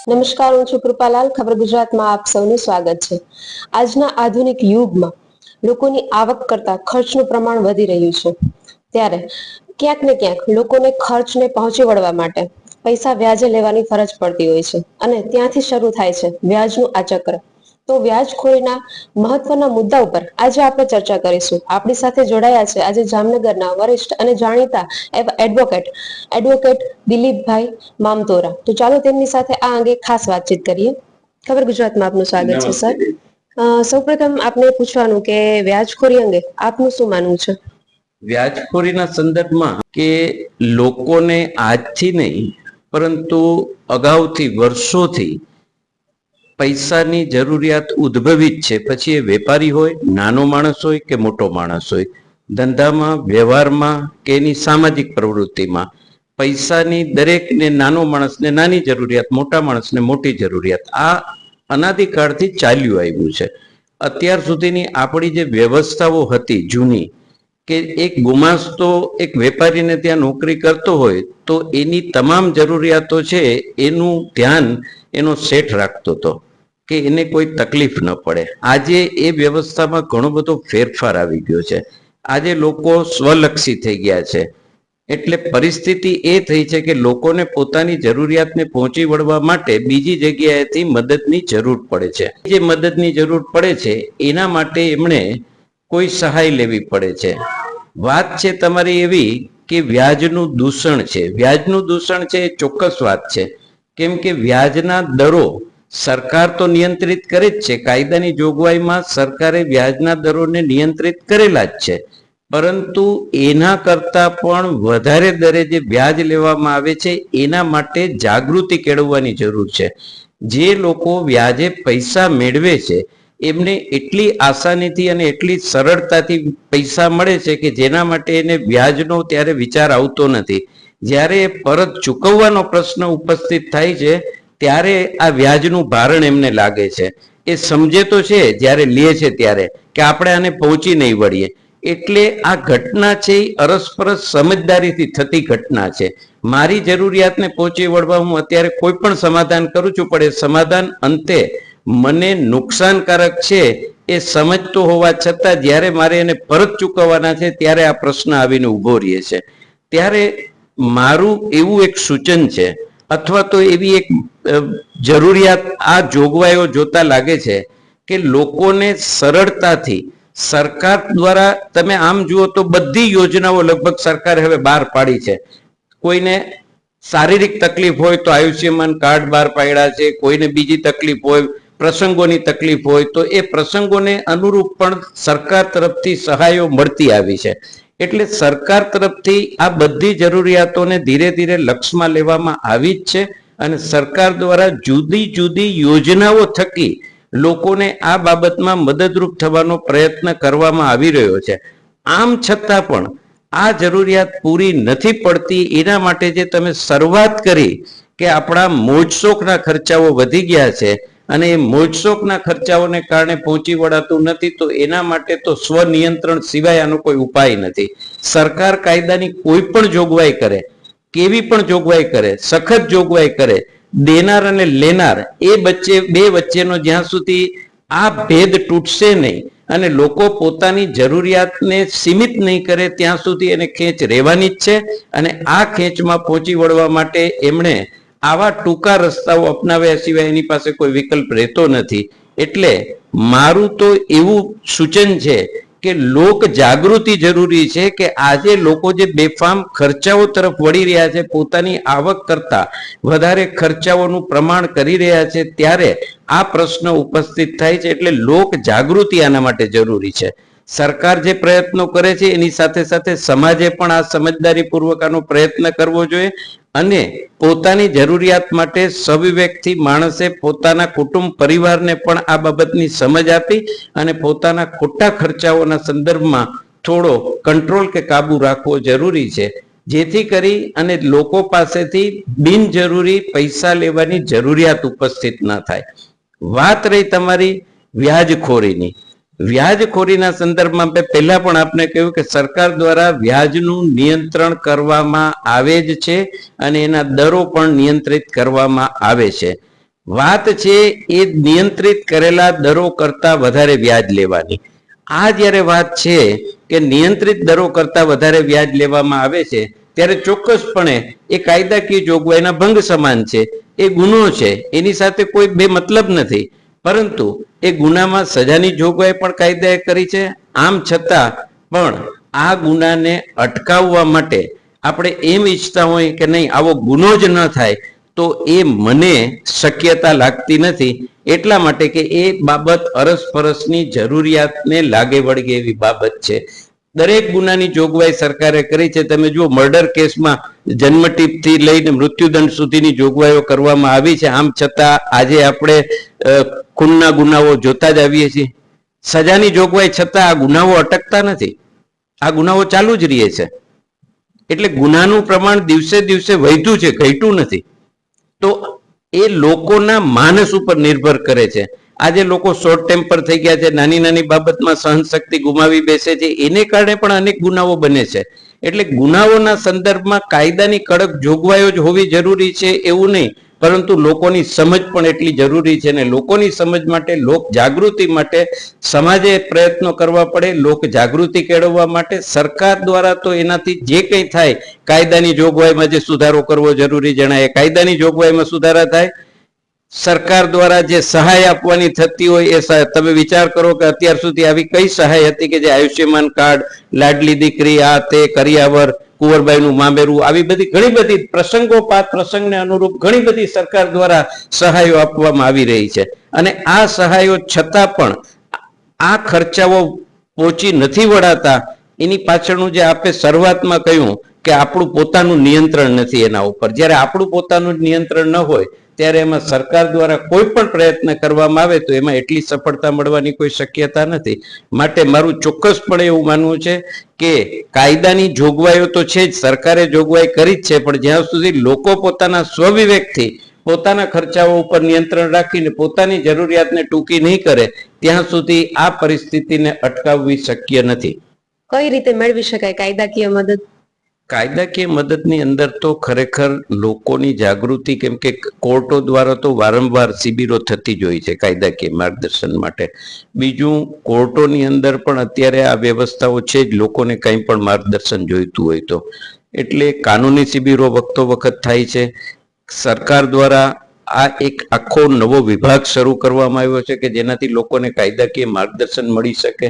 નમસ્કાર, હું છું કૃપાલાલ. ખબર ગુજરાતમાં આપ સૌનું સ્વાગત છે. આજના આધુનિક યુગમાં લોકોની આવક કરતા ખર્ચનું પ્રમાણ વધી રહ્યું છે. ત્યારે ક્યાંક ને ક્યાંક લોકોને ખર્ચને પહોંચી વળવા માટે પૈસા વ્યાજે લેવાની ફરજ પડતી હોય છે અને ત્યાંથી શરૂ થાય છે વ્યાજનું આ ચક્ર. તો વ્યાજખોરીના મહત્વના મુદ્દા ઉપર આજે આપણે ચર્ચા કરીશું. આપણી સાથે જોડાયા છે આજે જામનગરના વરિષ્ઠ અને જાણીતા એડવોકેટ એડવોકેટ દિલીપભાઈ મામતોરા. તો ચાલો તેમની સાથે આ અંગે ખાસ વાતચીત કરીએ. ખબર ગુજરાતમાં આપનું સ્વાગત છે સર. સૌપ્રથમ આપને પૂછવાનું કે વ્યાજખોરી અંગે આપનું શું માનવું છે? વ્યાજખોરીના સંદર્ભમાં કે લોકોને આજથી નહીં પરંતુ અગાઉથી વર્ષોથી પૈસાની જરૂરિયાત ઉદ્ભવી જ છે. પછી એ વેપારી હોય, નાનો માણસ હોય કે મોટો માણસ હોય, ધંધામાં, વ્યવહારમાં કે એની સામાજિક પ્રવૃત્તિમાં, પૈસાની દરેકને નાનો માણસને નાની જરૂરિયાત, મોટા માણસને મોટી જરૂરિયાત, આ અનાદિકાળથી ચાલ્યું આવ્યું છે. અત્યાર સુધીની આપણી જે વ્યવસ્થાઓ હતી જૂની, કે એક ગુમાસ્તો એક વેપારીને ત્યાં નોકરી કરતો હોય, તો એની તમામ જરૂરિયાતો છે, એનું ધ્યાન એનો શેઠ રાખતો હતો. કે એને કોઈ તકલીફ ન પડે. આજે એ વ્યવસ્થામાં ઘણો બધો ફેરફાર આવી ગયો છે. આજે લોકો સ્વલક્ષી થઈ ગયા છે. એટલે પરિસ્થિતિ એ થઈ છે કે લોકોને પોતાની જરૂરિયાતને પહોંચી વળવા માટે બીજી જગ્યાએથી મદદની જરૂર પડે છે. જે મદદની જરૂર પડે છે, એના માટે એમણે કોઈ સહાય લેવી પડે છે. વાત છે તમારી એવી કે વ્યાજનું દૂષણ છે. વ્યાજનું દૂષણ છે એ ચોક્કસ વાત છે. કેમ કે વ્યાજના દરો સરકાર તો નિયંત્રિત કરે જ છે. કાયદાની જોગવાઈમાં સરકારે વ્યાજના દરોને નિયંત્રિત કરેલા જ છે. પરંતુ એના કરતા પણ વધારે દરે જે વ્યાજ લેવામાં આવે છે, એના માટે જાગૃતિ કેળવવાની જરૂર છે. જે લોકો વ્યાજે પૈસા મેળવે છે, એમને એટલી આસાનીથી અને એટલી સરળતાથી પૈસા મળે છે કે જેના માટે એને વ્યાજનો ત્યારે વિચાર આવતો નથી. જ્યારે એ પરત ચૂકવવાનો પ્રશ્ન ઉપસ્થિત થાય છે ત્યારે આ વ્યાજનું ભારણ એમને લાગે છે. એ સમજે તો છે, જ્યારે લે છે ત્યારે, કે આપણે આને પહોંચી નહીં વળીએ. એટલે આ ઘટના છે એ અરસપરસ સમજદારીથી થતી ઘટના છે. મારી જરૂરિયાતને પહોંચી વળવા હું અત્યારે કોઈ પણ સમાધાન કરું છું, પણ એ સમાધાન અંતે મને નુકસાનકારક છે એ સમજતો હોવા છતાં જ્યારે મારે એને પરત ચૂકવવાના છે, ત્યારે આ પ્રશ્ન આવીને ઊભો રહે છે. ત્યારે મારું એવું એક સૂચન છે અથવા તો એવી એક જરૂરિયાત આ જોગવાઈઓ જોતા લાગે છે કે લોકોને સરળતાથી સરકાર દ્વારા તમે આમ જુઓ તો બધી યોજનાઓ લગભગ સરકારે હવે બહાર પાડી છે. કોઈને શારીરિક તકલીફ હોય તો આયુષ્યમાન કાર્ડ બહાર પાડ્યા છે, કોઈને બીજી તકલીફ હોય, પ્રસંગોની તકલીફ હોય તો એ પ્રસંગોને અનુરૂપ પણ સરકાર તરફથી સહાયો મળતી આવી છે. એટલે સરકાર તરફથી આ બધી જરૂરિયાતોને ધીરે ધીરે લક્ષમાં લેવામાં આવી જ છે અને સરકાર દ્વારા જુદી જુદી યોજનાઓ થકી લોકોને આ બાબતમાં મદદરૂપ થવાનો પ્રયત્ન કરવામાં આવી રહ્યો છે. આમ છતાં પણ આ જરૂરિયાત પૂરી નથી પડતી. એના માટે જે તમે શરૂઆત કરી કે આપણા મોજશોખના ખર્ચાઓ વધી ગયા છે અને એ મોજશોખના ખર્ચાઓને કારણે પહોંચી વળાતું નથી, તો એના માટે તો સ્વનિયંત્રણ સિવાય આનો કોઈ ઉપાય નથી. સરકાર કાયદાની કોઈ પણ જોગવાઈ કરે, કેવી પણ જોગવાઈ કરે, સખત જોગવાઈ કરે, દેનાર અને લેનાર, એ વચ્ચે, બે વચ્ચેનો જ્યાં સુધી આ ભેદ તૂટશે નહીં અને લોકો પોતાની જરૂરિયાતને સીમિત નહીં કરે, ત્યાં સુધી એને ખેંચ રહેવાની જ છે અને આ ખેંચમાં પહોંચી વળવા માટે એમણે આવા ટૂંકા રસ્તાઓ અપનાવ્યા સિવાય એની પાસે કોઈ વિકલ્પ રહેતો નથી. એટલે મારું તો એવું સૂચન છે કે લોક જાગૃતિ જરૂરી છે કે આજે લોકો જે બેફામ ખર્ચાઓ તરફ વળી રહ્યા છે, પોતાની આવક કરતા વધારે ખર્ચાઓનું પ્રમાણ કરી રહ્યા છે, ત્યારે આ પ્રશ્ન ઉપસ્થિત થાય છે એટલે લોક જાગૃતિ આના માટે જરૂરી છે. સરકાર જે પ્રયત્નો કરે છે, એની સાથે સાથે સમાજે પણ આ સમજદારીપૂર્વક આનો પ્રયત્ન કરવો જોઈએ. અને પોતાની જરૂરિયાત માટે સવિવેકથી માણસે પોતાના કુટુંબ પરિવારને પણ આ બાબતની સમજ આપી અને પોતાના ખોટા ખર્ચાઓના સંદર્ભમાં થોડો કંટ્રોલ કે કાબુ રાખવો જરૂરી છે. જેથી કરી અને લોકો પાસેથી બિનજરૂરી પૈસા લેવાની જરૂરિયાત ઉપસ્થિત ન થાય. વાત રહી તમારી વ્યાજખોરીની. વ્યાજખોરીના સંદર્ભમાં મેં પહેલા પણ આપને કહ્યું કે સરકાર દ્વારા વ્યાજનું નિયંત્રણ કરવામાં આવે જ છે અને એના દરો પણ નિયંત્રિત કરવામાં આવે છે. વાત છે એ નિયંત્રિત કરેલા દરો કરતા વધારે વ્યાજ લેવાની. આ જ્યારે વાત છે કે નિયંત્રિત દરો કરતા વધારે વ્યાજ લેવામાં આવે છે, ત્યારે ચોક્કસપણે એ કાયદાકીય જોગવાઈના ભંગ સમાન છે. એ ગુનો છે. એની સાથે કોઈ બે મતલબ નથી. પરંતુ એ ગુનામાં સજાની જોગવાઈ પણ કાયદાએ કરી છે. આમ છતાં પણ આ ગુનાને અટકાવવા માટે આપણે એમ ઈચ્છતા હોય કે નહીં, આવો ગુનો જ ન થાય, તો એ મને શક્યતા લાગતી નથી. એટલા માટે કે એ બાબત અરસપરસની જરૂરિયાતને લાગે વળગે એવી બાબત છે. દરેક ગુનાની જોગવાઈ સરકારે કરી છે. તમે જુઓ, મર્ડર કેસમાં જન્મટીપથી લઈને મૃત્યુદંડ સુધીની જોગવાઈઓ કરવામાં આવી છે. આમ છતાં આજે આપણે ખૂનના ગુનાઓ જોતા જ આવીએ છીએ. સજાની જોગવાઈ છતાં આ ગુનાઓ અટકતા નથી. આ ગુનાઓ ચાલુ જ રહે છે. એટલે ગુનાનું પ્રમાણ દિવસે દિવસે વધ્યું છે, ઘટ્યું નથી. તો એ લોકોના માનસ ઉપર નિર્ભર કરે છે. આજે લોકો શોર્ટ ટેમ્પર થઈ ગયા છે, નાની નાની બાબતમાં સહનશક્તિ ગુમાવી બેસે છે, એને કારણે પણ અનેક ગુનાઓ બને છે. એટલે ગુનાઓના સંદર્ભમાં કાયદાની કડક જોગવાઈઓ જ હોવી જરૂરી છે એવું નહીં, પરંતુ લોકોની સમજ પણ એટલી જરૂરી છે ને લોકોની સમજ માટે, લોક જાગૃતિ માટે, સમાજે પ્રયત્નો કરવા પડે, લોક જાગૃતિ કેળવવા માટે, સરકાર દ્વારા તો એનાથી જે કંઈ થાય, કાયદાની જોગવાઈમાં જે સુધારો કરવો જરૂરી જણાય, કાયદાની જોગવાઈમાં સુધારા થાય સરકાર દ્વારા જે સહાય આપવાની થતી હોય એ તમે વિચાર કરો કે અત્યાર સુધી આવી કઈ સહાય હતી કે જે આયુષ્યમાન કાર્ડ, લાડલી દીકરી, આ તે, કરિયાવર, કુંવરબાઈનું મામેરું, આવી બધી ઘણી બધી પ્રસંગોપાત પ્રસંગને અનુરૂપ ઘણી બધી સરકાર દ્વારા સહાયો આપવામાં આવી રહી છે. અને આ સહાયો છતાં પણ આ ખર્ચાઓ પહોંચી નથી વળાતા. એની પાછળનું જે આપણે શરૂઆતમાં કહ્યું કે આપણું પોતાનું નિયંત્રણ નથી એના ઉપર. જ્યારે આપણું પોતાનું નિયંત્રણ ન હોય ત્યારે એમાં સરકાર દ્વારા કોઈ પણ પ્રયત્ન કરવામાં આવે તો એમાં એટલી સફળતા મળવાની કોઈ શક્યતા નથી. માટે મારું ચોક્કસપણે એવું માનવું છે કે કાયદાની જોગવાઈઓ તો છે જ, સરકારે જોગવાઈ કરી જ છે, પણ જ્યાં સુધી લોકો પોતાના સ્વવિવેકથી પોતાના ખર્ચાઓ ઉપર નિયંત્રણ રાખીને પોતાની જરૂરિયાતને ટૂંકી નહીં કરે, ત્યાં સુધી આ પરિસ્થિતિને અટકાવવી શક્ય નથી. કઈ રીતે મેળવી શકાય કાયદાકીય મદદ? કાયદાકીય મદદની અંદર તો ખરેખર લોકોની જાગૃતિ કેમ કે કોર્ટો દ્વારા તો વારંવાર શિબિરો થતી જ હોય છે કાયદાકીય માર્ગદર્શન માટે. બીજું, કોર્ટોની અંદર પણ અત્યારે આ વ્યવસ્થાઓ છે જ, લોકોને કંઈ પણ માર્ગદર્શન જોઈતું હોય તો. એટલે કાનૂની શિબિરો વખતો વખત થાય છે. સરકાર દ્વારા આ એક આખો નવો વિભાગ શરૂ કરવામાં આવ્યો છે કે જેનાથી લોકોને કાયદાકીય માર્ગદર્શન મળી શકે.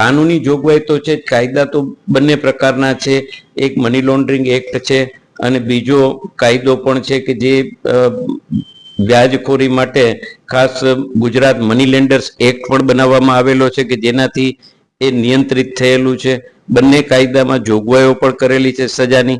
કાનૂની જોગવાઈ તો છે કાયદા તો બંને પ્રકારના છે. એક મની લોન્ડરિંગ એક્ટ છે અને બીજો કાયદો પણ છે કે જે વ્યાજખોરી માટે ખાસ ગુજરાત મની લેન્ડર્સ એક્ટ પણ બનાવવામાં આવેલો છે કે જેનાથી એ નિયંત્રિત થયેલું છે. બંને કાયદામાં જોગવાઈઓ પણ કરેલી છે સજાની.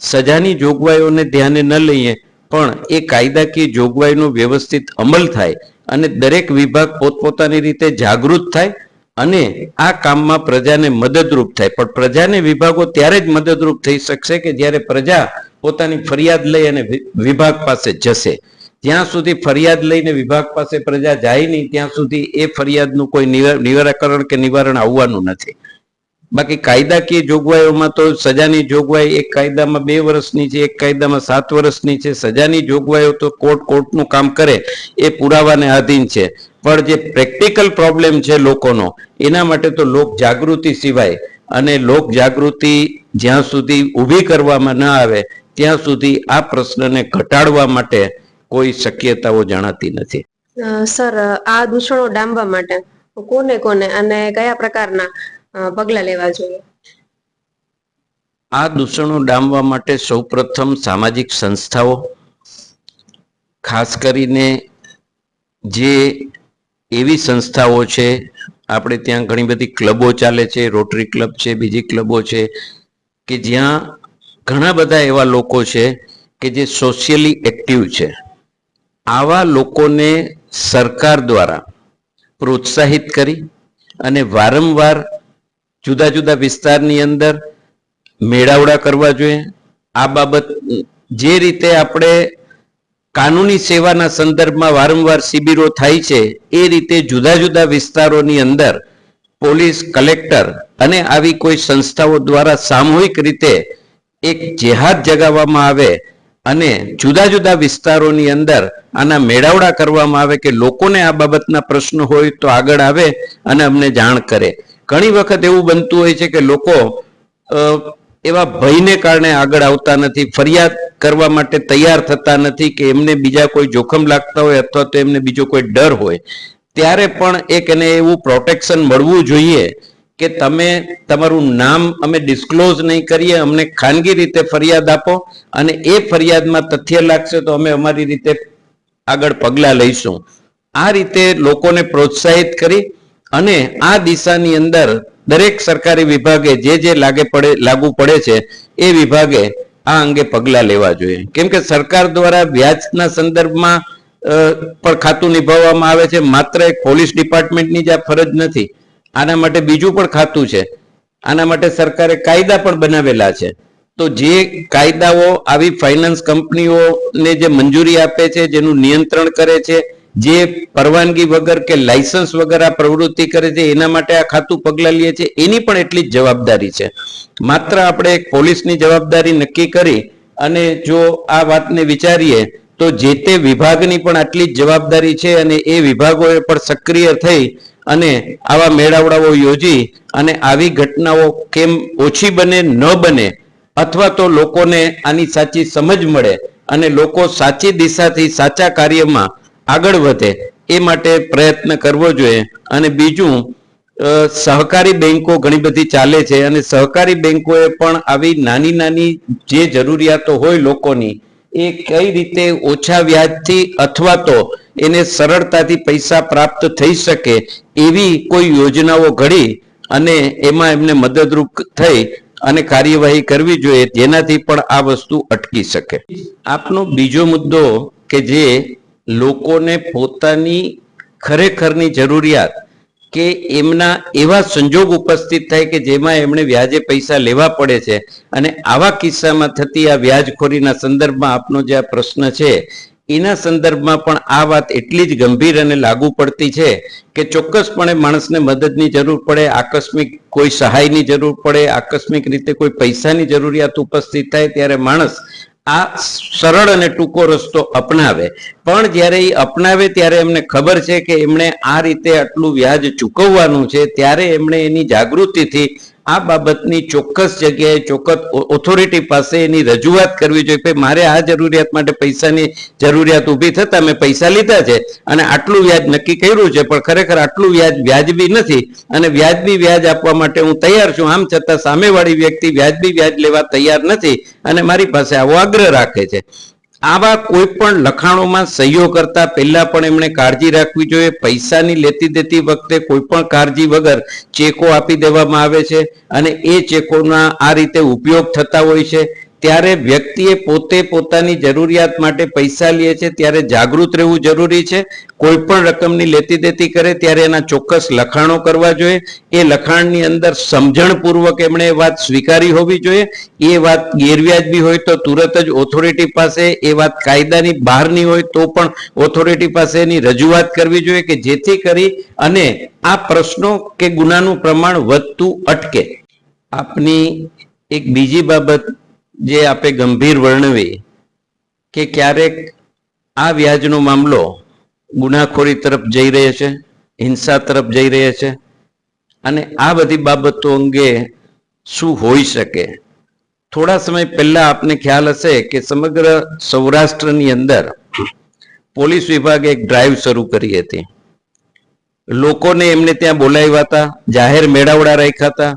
સજાની જોગવાઈઓને ધ્યાને ન લઈએ પણ એ કાયદાકીય જોગવાઈનો વ્યવસ્થિત અમલ થાય અને દરેક વિભાગ પોતપોતાની રીતે જાગૃત થાય અને આ કામમાં પ્રજાને મદદરૂપ થાય. પણ પ્રજાને વિભાગો ત્યારે જ મદદરૂપ થઈ શકશે કે જ્યારે પ્રજા પોતાની ફરિયાદ લઈ અને વિભાગ પાસે જશે. જ્યાં સુધી ફરિયાદ લઈને વિભાગ પાસે પ્રજા જાય નહીં, ત્યાં સુધી એ ફરિયાદનું કોઈ નિવા- નિરાકરણ કે નિવારણ આવવાનું નથી. બાકી કાયદાકીય જોગવાઈઓમાં તો સજાની જોગવાઈ એક કાયદામાં બે વર્ષની છે, એક કાયદામાં સાત વર્ષની છે. સજાની જોગવાઈઓ તો કોર્ટ કોર્ટનું કામ કરે, એ પુરાવાને આધીન છે. પણ જે પ્રેક્ટિકલ પ્રોબ્લેમ છે લોકોનો, એના માટે તો લોક જાગૃતિ સિવાય અને લોક જાગૃતિ જ્યાં સુધી ઊભી કરવામાં ન આવે, ત્યાં સુધી આ પ્રશ્નને ઘટાડવા માટે કોઈ શક્યતાઓ જણાતી નથી. સર, આ દૂષણો ડામવા માટે કોને કોને અને કયા પ્રકારના? પગલાં લેવા જોઈએ. આ દૂષણો ડામવા માટે સૌપ્રથમ સામાજિક સંસ્થાઓ, ખાસ કરીને જે એવી સંસ્થાઓ છે, આપણે ત્યાં ઘણી બધી ક્લબો ચાલે છે, રોટરી ક્લબ છે, બીજી ક્લબો છે, કે જ્યાં ઘણા બધા એવા લોકો છે કે જે સોશિયલી એક્ટિવ છે. આવા લોકોને સરકાર દ્વારા પ્રોત્સાહિત કરી અને વારંવાર જુદા જુદા વિસ્તારની અંદર મેળાવડા કરવા જોઈએ. આ બાબત જે રીતે આપણે કાનૂની સેવાના સંદર્ભમાં વારંવાર શિબિરો થાય છે, એ રીતે જુદા જુદા વિસ્તારોની અંદર પોલીસ કલેક્ટર અને આવી કોઈ સંસ્થાઓ દ્વારા સામૂહિક રીતે એક જેહાદ જગાવવામાં આવે અને જુદા જુદા વિસ્તારોની અંદર આના મેળાવડા કરવામાં આવે કે લોકોને આ બાબતના પ્રશ્નો હોય તો આગળ આવે અને અમને જાણ કરે. ઘણી વખત એવું બનતું હોય છે કે લોકો એવા ભયને કારણે આગળ આવતા નથી, ફરિયાદ કરવા માટે તૈયાર થતા નથી કે એમને બીજા કોઈ જોખમ લાગતા હોય અથવા તો એમને બીજો કોઈ ડર હોય. ત્યારે પણ એક એને એવું પ્રોટેક્શન મળવું જોઈએ કે તમે તમારું નામ અમે ડિસ્ક્લોઝ નહીં કરીએ, અમને ખાનગી રીતે ફરિયાદ આપો અને એ ફરિયાદમાં તથ્ય લાગશે તો અમે અમારી રીતે આગળ પગલાં લઈશું. આ રીતે લોકોને પ્રોત્સાહિત કરી અને આ દિશાની અંદર દરેક સરકારી વિભાગે જે જે લાગે પડે, લાગુ પડે છે, એ વિભાગે આ અંગે પગલાં લેવા જોઈએ. કેમ કે સરકાર દ્વારા વ્યાજના સંદર્ભમાં પણ ખાતું નિભાવવામાં આવે છે. માત્ર એક પોલીસ ડિપાર્ટમેન્ટની જ આ ફરજ નથી. આના માટે બીજું પણ ખાતું છે. આના માટે સરકારે કાયદા પણ બનાવેલા છે. તો જે કાયદાઓ આવી ફાઇનાન્સ કંપનીઓને જે મંજૂરી આપે છે, જેનું નિયંત્રણ કરે છે જે પરવાનગી વગર કે લાયસન્સ વગર આ પ્રવૃત્તિ કરે છે, એના માટે આ ખાતું પગલાં લે છે, એની પણ એટલી જ જવાબદારી છે. માત્ર આપણે એક પોલીસની જવાબદારી નક્કી કરી અને જો આ વાતને વિચારીએ, તો જે તે વિભાગની પણ આટલી જ જવાબદારી છે અને એ વિભાગોએ પણ સક્રિય થઈ અને આવા મેળાવડાઓ યોજી અને આવી ઘટનાઓ કેમ ઓછી બને, ન બને, અથવા તો લોકોને આની સાચી સમજ મળે અને લોકો સાચી દિશાથી સાચા કાર્યમાં આગળ વધે, એ માટે પ્રયત્ન કરવો જોઈએ. અને બીજું સહકારી બેન્કો ઘણી બધી ચાલે છે અને સહકારી બેન્કોએ પણ આવી નાની નાની જે જરૂરિયાતો હોય લોકોની, એ કઈ રીતે ઓછા વ્યાજથી અથવા તો એને સરળતાથી પૈસા પ્રાપ્ત થઈ શકે એવી કોઈ યોજનાઓ ઘડી અને એમાં એમને મદદરૂપ થઈ અને કાર્યવાહી કરવી જોઈએ જેનાથી પણ આ વસ્તુ અટકી શકે. આપનો બીજો મુદ્દો કે જે લોકોને પોતાની ખરેખરની જરૂરિયાત કે એમના એવા સંજોગ ઉપસ્થિત થાય કે જેમાં એમણે વ્યાજે પૈસા લેવા પડે છે. અને આવા કિસ્સામાં થતી આ વ્યાજખોરીના સંદર્ભમાં આપનો જે આ પ્રશ્ન છે, એના સંદર્ભમાં પણ આ વાત એટલી જ ગંભીર અને લાગુ પડતી છે કે ચોક્કસપણે માણસને મદદની જરૂર પડે, આકસ્મિક કોઈ સહાયની જરૂર પડે, આકસ્મિક રીતે કોઈ પૈસાની જરૂરિયાત ઉપસ્થિત થાય ત્યારે માણસ આ સરળ અને ટૂંકો રસ્તો અપનાવે. પણ જ્યારે એ અપનાવે ત્યારે એમને ખબર છે કે એમણે આ રીતે આટલું વ્યાજ ચૂકવવાનું છે, ત્યારે એમણે એની જાગૃતિથી આ બાબતની ચોક્કસ જગ્યાએ ચોક્કસ ઓથોરિટી પાસે એની રજૂઆત કરવી જોઈએ. કે મારે આ જરૂરિયાત માટે પૈસાની જરૂરિયાત ઊભી થતા મેં પૈસા લીધા છે અને આટલું વ્યાજ નક્કી કર્યું છે, પણ ખરેખર આટલું વ્યાજ વ્યાજબી નથી અને વ્યાજબી વ્યાજ આપવા માટે હું તૈયાર છું. આમ છતાં સામેવાળી વ્યક્તિ વ્યાજબી વ્યાજ લેવા તૈયાર નથી અને મારી પાસે આવો આગ્રહ રાખે છે. આવા કોઈ પણ લખાણોમાં સહીઓ કરતા પહેલા પણ એમણે કાળજી રાખવી જોઈએ. પૈસાની લેતી દેતી વખતે કોઈ પણ કાળજી વગર ચેકો આપી દેવામાં આવે છે અને એ ચેકોના આ રીતે ઉપયોગ થતા હોય છે. ત્યારે વ્યક્તિએ પોતે પોતાની જરૂરિયાત માટે પૈસા લે છે, ત્યારે જાગૃત રહેવું જરૂરી છે. કોઈ પણ રકમની લેતી દેતી કરે, ત્યારે એના ચોક્કસ લખાણો કરવા જોઈએ. એ લખાણની અંદર સમજણપૂર્વક એમણે એ વાત સ્વીકારી હોવી જોઈએ. એ વાત ગેરવ્યાજબી હોય તો તુરત જ ઓથોરિટી પાસે, એ વાત કાયદાની બહારની હોય તો પણ ઓથોરિટી પાસે એની રજૂઆત કરવી જોઈએ કે જેથી કરી અને આ પ્રશ્નો કે ગુનાનું પ્રમાણ વધતું અટકે. આપની એક બીજી બાબત જે આપે ગંભીર વર્ણવી કે ક્યારેક આ વ્યાજનો મામલો ગુનાખોરી તરફ જઈ રહે છે, હિંસા તરફ જઈ રહે છે અને આ બધી બાબતો અંગે શું હોઈ શકે? થોડા સમય પહેલા આપને ખ્યાલ હશે કે સમગ્ર સૌરાષ્ટ્રની અંદર પોલીસ વિભાગે એક ડ્રાઈવ શરૂ કરી હતી. લોકોને એમને ત્યાં બોલાવ્યા હતા, જાહેર મેળાવડા રાખ્યા હતા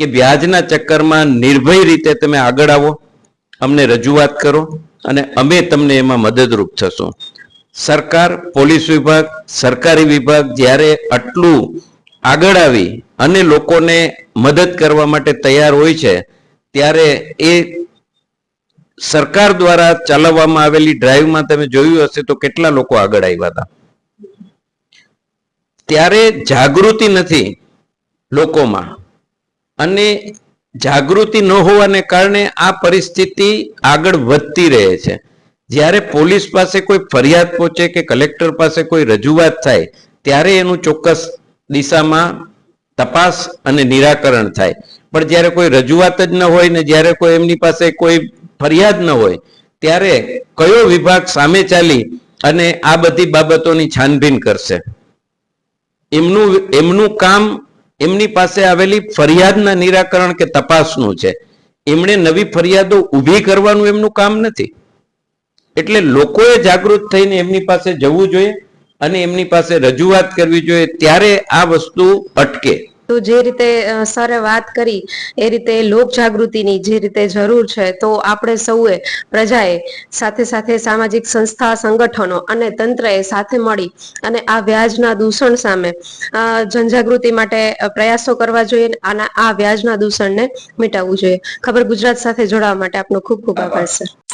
કે વ્યાજના ચક્કરમાં નિર્ભય રીતે તમે આગળ આવો, અમને રજૂઆત કરો અને અમે તમને એમાં મદદરૂપ થશું. સરકાર, પોલીસ વિભાગ, સરકારી વિભાગ જ્યારે આટલું આગળ આવી અને લોકોને મદદ કરવા માટે તૈયાર હોય છે, ત્યારે એ સરકાર દ્વારા ચલાવવામાં આવેલી ડ્રાઈવમાં તમે જોયું હશે તો કેટલા લોકો આગળ આવ્યા હતા. ત્યારે જાગૃતિ નથી લોકોમાં. અને જાગૃતિ ન હોવાને કારણે આ પરિસ્થિતિ આગળ વધતી રહે છે. જ્યારે પોલીસ પાસે કોઈ ફરિયાદ પહોંચે કે કલેક્ટર પાસે કોઈ રજૂઆત થાય, ત્યારે એનું ચોક્કસ દિશામાં તપાસ અને નિરાકરણ થાય. પણ જ્યારે કોઈ રજૂઆત જ ન હોય ને જ્યારે કોઈ એમની પાસે કોઈ ફરિયાદ ન હોય, ત્યારે કયો વિભાગ સામે ચાલી અને આ બધી બાબતોની છાનબીન કરશે? એમનું એમનું કામ એમની પાસે આવેલી ફરિયાદના નિરાકરણ કે તપાસનું છે. એમણે નવી ફરિયાદો ઊભી કરવાનું એમનું કામ નથી. એટલે લોકોએ જાગૃત થઈને એમની પાસે જવું જોઈએ અને એમની પાસે રજૂઆત કરવી જોઈએ. ત્યારે આ વસ્તુ અટકે. તો જે રીતે સરે વાત કરી એ રીતે લોક જાગૃતિની જે રીતે જરૂર છે તો આપણે સૌએ પ્રજાએ સાથે સાથે સામાજિક સંસ્થા સંગઠનો અને તંત્રએ સાથે મળી અને આ વ્યાજના દૂષણ સામે જનજાગૃતિ માટે પ્રયાસો કરવા જોઈએ અને આ વ્યાજના દૂષણને મિટાવવું જોઈએ. ખબર ગુજરાત સાથે જોડાવા માટે આપનો ખૂબ ખૂબ આભાર. સર.